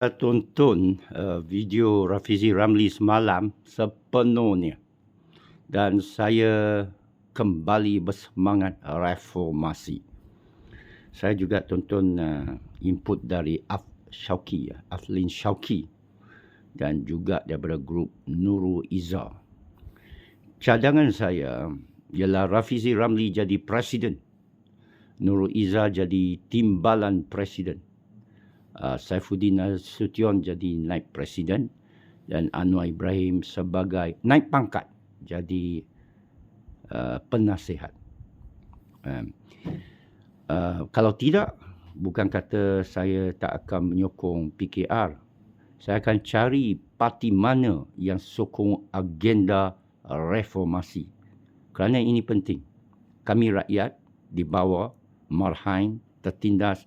Saya tonton uh, video Rafizi Ramli semalam sepenuhnya dan saya kembali bersemangat reformasi. Saya juga tonton uh, input dari Af Shauki, Aflin Shauki dan juga daripada grup Nurul Iza. Cadangan saya ialah Rafizi Ramli jadi presiden. Nurul Iza jadi timbalan presiden uh, Saifuddin Nasution jadi naib presiden dan Anwar Ibrahim sebagai naik pangkat jadi uh, penasihat. Um, uh, kalau tidak, bukan kata saya tak akan menyokong PKR. Saya akan cari parti mana yang sokong agenda reformasi. Kerana ini penting. Kami rakyat di bawah marhain tertindas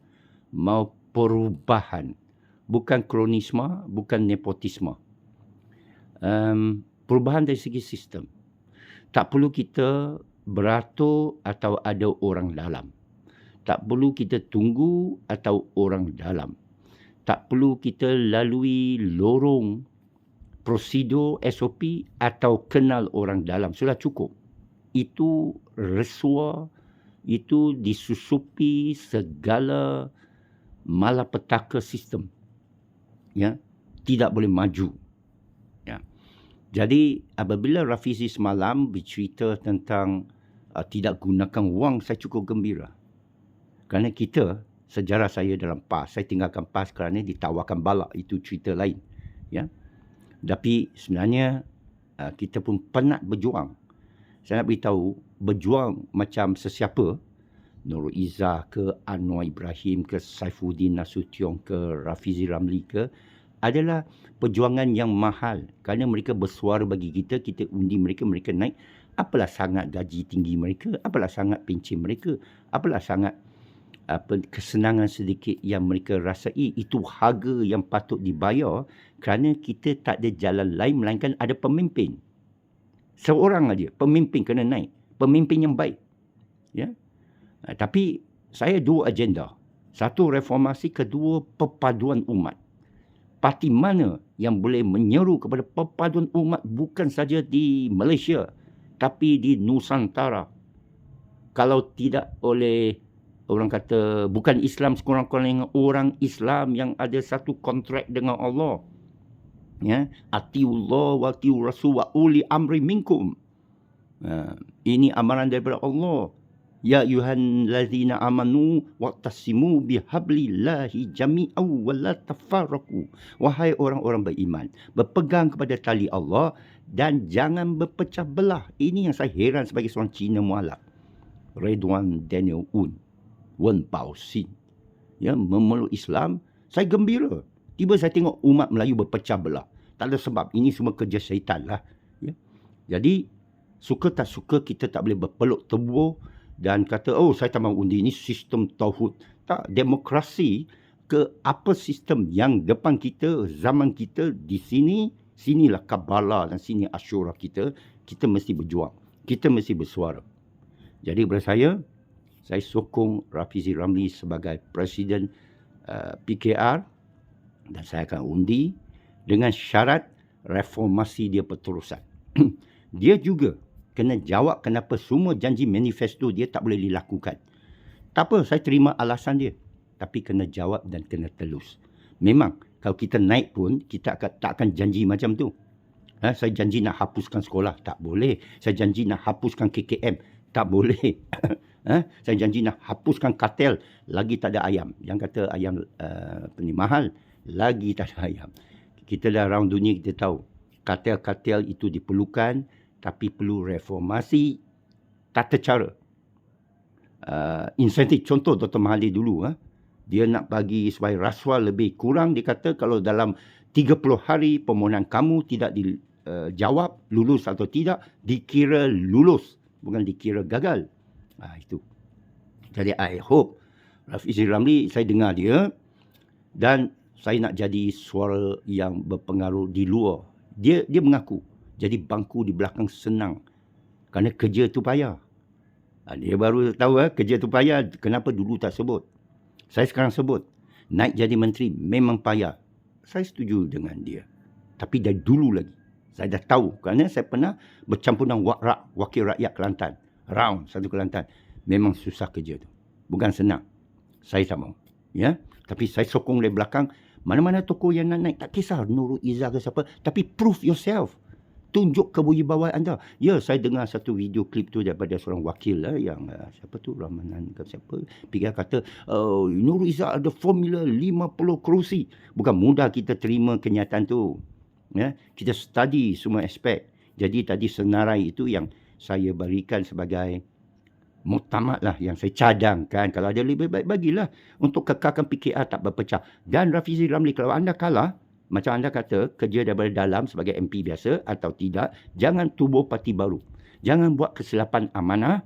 mau perubahan. Bukan kronisme, bukan nepotisme. Um, perubahan dari segi sistem. Tak perlu kita beratur atau ada orang dalam. Tak perlu kita tunggu atau orang dalam. Tak perlu kita lalui lorong prosedur SOP atau kenal orang dalam. Sudah cukup. Itu resua, itu disusupi segala malapetaka sistem. Ya tidak boleh maju. Ya. Jadi apabila Rafizi semalam bercerita tentang uh, tidak gunakan wang saya cukup gembira. Kerana kita sejarah saya dalam PAS saya tinggalkan PAS kerana ditawarkan balak itu cerita lain. Ya. Tapi sebenarnya uh, kita pun penat berjuang. Saya nak beritahu berjuang macam sesiapa Nurul Izzah ke Anwar Ibrahim ke Saifuddin Nasution ke Rafizi Ramli ke adalah perjuangan yang mahal. Kerana mereka bersuara bagi kita kita undi mereka mereka naik apalah sangat gaji tinggi mereka apalah sangat pencen mereka apalah sangat apa kesenangan sedikit yang mereka rasai itu harga yang patut dibayar. Kerana kita tak ada jalan lain melainkan ada pemimpin. Seorang aja pemimpin kena naik pemimpin yang baik. Ya? Ha, tapi saya dua agenda. Satu reformasi, kedua perpaduan umat. Parti mana yang boleh menyeru kepada perpaduan umat bukan saja di Malaysia tapi di Nusantara. Kalau tidak oleh orang kata bukan Islam sekurang-kurangnya orang Islam yang ada satu kontrak dengan Allah. Ya, atiullah wa atiur rasul wa uli amri minkum. Ha, ini amaran daripada Allah. Ya ayuhan lazina amanu waqtasimu bihablillahi jami'aw wa la tafarraqu. Wahai orang-orang beriman, berpegang kepada tali Allah dan jangan berpecah belah. Ini yang saya heran sebagai seorang Cina mualaf. Redwan Daniel Un, Wen Pao Xin. Ya, memeluk Islam, saya gembira. Tiba saya tengok umat Melayu berpecah belah. Tak ada sebab. Ini semua kerja syaitan lah. Ya. Jadi, suka tak suka kita tak boleh berpeluk tebuh dan kata oh saya tak mahu undi. Ini sistem tauhid. Tak demokrasi ke apa sistem yang depan kita zaman kita di sini sinilah kabala dan sini asyura kita kita mesti berjuang. Kita mesti bersuara. Jadi kepada saya saya sokong Rafizi Ramli sebagai presiden uh, PKR dan saya akan undi dengan syarat reformasi dia berterusan. Dia juga kena jawab kenapa semua janji manifesto dia tak boleh dilakukan. Tak apa, saya terima alasan dia. Tapi kena jawab dan kena telus. Memang, kalau kita naik pun, kita akan, tak akan janji macam tu. Ha, saya janji nak hapuskan sekolah. Tak boleh. Saya janji nak hapuskan KKM. Tak boleh. ha, saya janji nak hapuskan kartel. Lagi tak ada ayam. Yang kata ayam uh, ni mahal. Lagi tak ada ayam. Kita dah round dunia, kita tahu. Kartel-kartel itu diperlukan tapi perlu reformasi tata cara. Uh, insentif contoh Dr. Mahathir dulu ha? dia nak bagi supaya rasuah lebih kurang dia kata kalau dalam 30 hari permohonan kamu tidak dijawab uh, lulus atau tidak dikira lulus bukan dikira gagal. Ha, itu. Jadi I hope Rafizi Ramli saya dengar dia dan saya nak jadi suara yang berpengaruh di luar. Dia dia mengaku jadi bangku di belakang senang. Kerana kerja tu payah. Ha, dia baru tahu eh, kerja tu payah. Kenapa dulu tak sebut? Saya sekarang sebut. Naik jadi menteri memang payah. saya setuju dengan dia. Tapi dari dulu lagi. Saya dah tahu kerana saya pernah bercampur dengan wakrak, wakil rakyat Kelantan. Round satu Kelantan. Memang susah kerja tu. Bukan senang. Saya tak mau. Ya? Tapi saya sokong dari belakang. Mana-mana tokoh yang nak naik. Tak kisah Nurul Izzah ke siapa. Tapi prove yourself tunjuk kewibawaan anda. Ya, saya dengar satu video klip tu daripada seorang wakil lah yang uh, siapa tu Ramanan ke siapa. Pikir kata uh, Nur Izzah ada formula 50 kerusi. Bukan mudah kita terima kenyataan tu. Ya, kita study semua aspek. Jadi tadi senarai itu yang saya berikan sebagai muktamad lah yang saya cadangkan. Kalau ada lebih baik bagilah untuk kekalkan PKR tak berpecah. Dan Rafizi Ramli kalau anda kalah, macam anda kata, kerja daripada dalam sebagai MP biasa atau tidak, jangan tubuh parti baru. Jangan buat kesilapan amanah,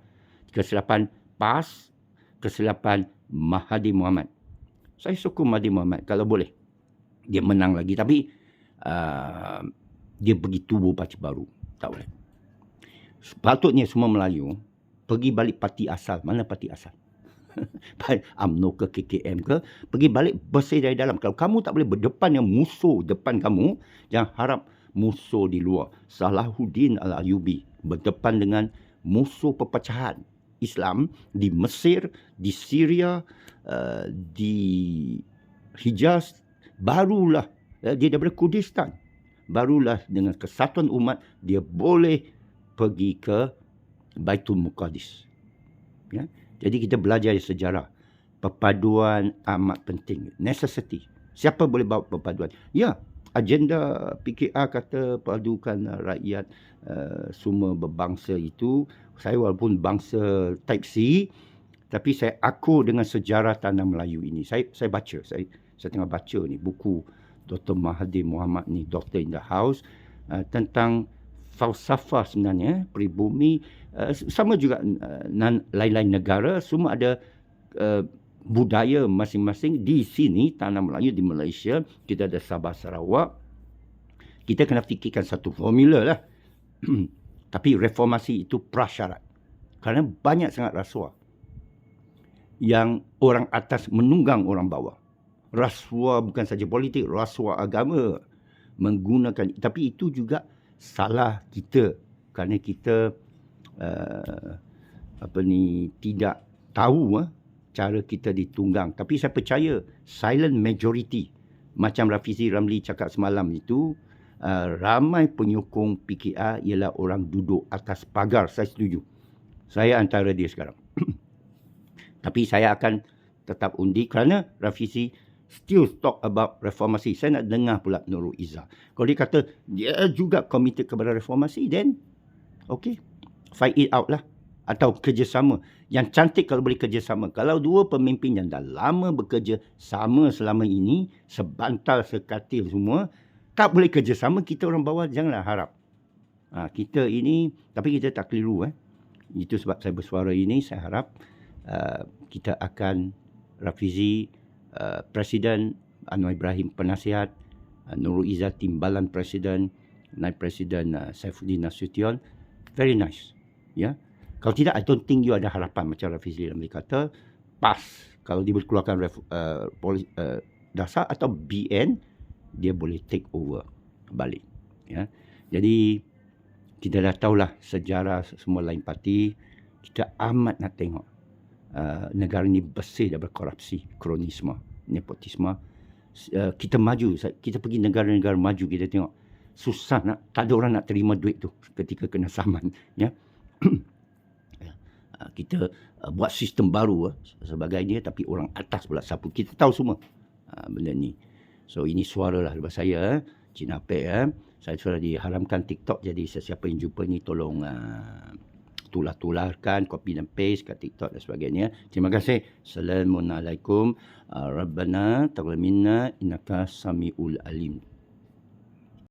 kesilapan PAS, kesilapan Mahathir Mohamad. Saya sokong Mahathir Mohamad kalau boleh. Dia menang lagi. Tapi uh, dia pergi tubuh parti baru. Tak boleh. Sepatutnya semua Melayu pergi balik parti asal. Mana parti asal? UMNO ke KKM ke pergi balik bersih dari dalam. Kalau kamu tak boleh berdepan yang musuh depan kamu jangan harap musuh di luar. Salahuddin Al-Ayubi berdepan dengan musuh perpecahan Islam di Mesir di Syria uh, di Hijaz. Barulah uh, dia daripada Kurdistan. Barulah dengan kesatuan umat dia boleh pergi ke Baitul Muqaddis ya jadi kita belajar sejarah. Perpaduan amat penting. Necessity. Siapa boleh bawa perpaduan? Ya, agenda PKR kata padukan rakyat uh, semua berbangsa itu. Saya walaupun bangsa type C, tapi saya aku dengan sejarah tanah Melayu ini. Saya saya baca, saya saya tengah baca ni buku Dr. Mahathir Mohamad ni, Dr. in the House uh, tentang falsafah sebenarnya pribumi uh, sama juga uh, lain-lain negara semua ada uh, budaya masing-masing di sini tanah Melayu di Malaysia kita ada Sabah Sarawak. Kita kena fikirkan satu formula lah. Tapi reformasi itu prasyarat. Kerana banyak sangat rasuah yang orang atas menunggang orang bawah. Rasuah bukan saja politik rasuah agama menggunakan tapi itu juga salah kita. Kerana kita uh, apa ni tidak tahu uh, cara kita ditunggang. Tapi saya percaya silent majority macam Rafizi Ramli cakap semalam itu uh, ramai penyokong PKR ialah orang duduk atas pagar. Saya setuju. Saya antara dia sekarang. Tapi saya akan tetap undi kerana Rafizi still talk about reformasi. Saya nak dengar pula Nurul Izzah. Kalau dia kata dia juga committed kepada reformasi, then okay, fight it out lah. Atau kerjasama. Yang cantik kalau boleh kerjasama. Kalau dua pemimpin yang dah lama bekerja sama selama ini, sebantal, sekatil semua, tak boleh kerjasama, kita orang bawah janganlah harap. Ha, kita ini, tapi kita tak keliru. Eh. Itu sebab saya bersuara ini, saya harap uh, kita akan Rafizi Uh, Presiden Anwar Ibrahim penasihat, uh, Nurul Izzah timbalan Presiden, Naib Presiden uh, Saifuddin Nasution. Very nice. Ya. Kalau tidak, I don't think you ada harapan macam Rafizi Ramli kata, pas kalau dia boleh keluarkan uh, poli, uh, dasar atau BN, dia boleh take over balik. Ya. Jadi, kita dah tahulah sejarah semua lain parti. Kita amat nak tengok uh, negara ini bersih daripada korupsi, kronisme, nepotisme. Uh, kita maju, kita pergi negara-negara maju, kita tengok susah nak, tak ada orang nak terima duit tu ketika kena saman. Ya. Uh, kita uh, buat sistem baru uh, sebagai dia, tapi orang atas pula sapu. Kita tahu semua uh, benda ni. So ini suara lah daripada saya, Cina Pek. Eh. Saya sudah diharamkan TikTok, jadi sesiapa yang jumpa ni tolong... Uh, tular-tularkan, copy dan paste kat TikTok dan sebagainya. Terima kasih. Assalamualaikum. Uh, Rabbana taqabbal minna innaka samiul alim.